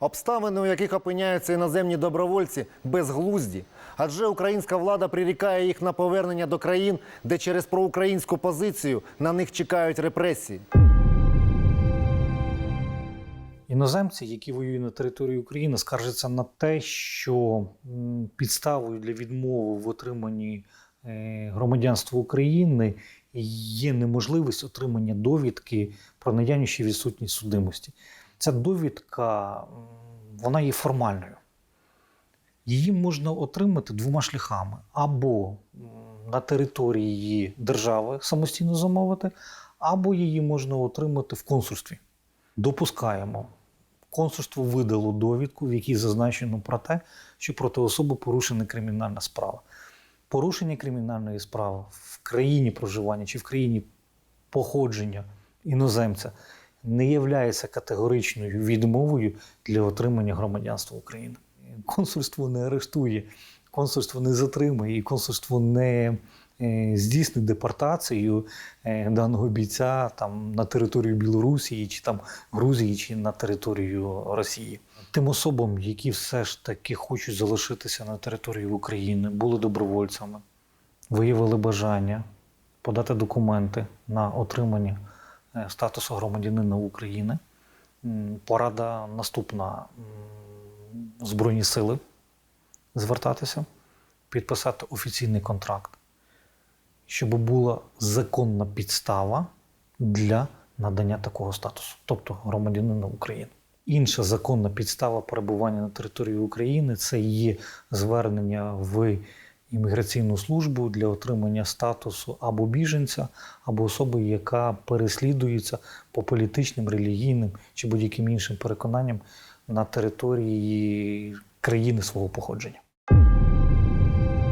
Обставини, у яких опиняються іноземні добровольці, безглузді. Адже українська влада прирікає їх на повернення до країн, де через проукраїнську позицію на них чекають репресії. Іноземці, які воюють на території України, скаржаться на те, що підставою для відмови в отриманні е, громадянства України є неможливість отримання довідки про наявність чи відсутність судимості. Ця довідка вона є формальною. Її можна отримати двома шляхами: або на території держави самостійно замовити, або її можна отримати в консульстві. Допускаємо, консульство видало довідку, в якій зазначено про те, що проти особи порушена кримінальна справа. Порушення кримінальної справи в країні проживання чи в країні походження іноземця не є категоричною відмовою для отримання громадянства України. Консульство не арештує, консульство не затримує, і консульство не е, здійснить депортацію е, даного бійця там на територію Білорусі, чи там Грузії, чи на територію Росії. Тим особам, які все ж таки хочуть залишитися на території України, були добровольцями, виявили бажання подати документи на отримання статусу громадянина України. Порада наступна Збройні сили звертатися, підписати офіційний контракт, щоб була законна підстава для надання такого статусу, тобто громадянина України. Інша законна підстава перебування на території України це є звернення в імміграційну службу для отримання статусу або біженця, або особи, яка переслідується по політичним, релігійним чи будь-яким іншим переконанням на території країни свого походження.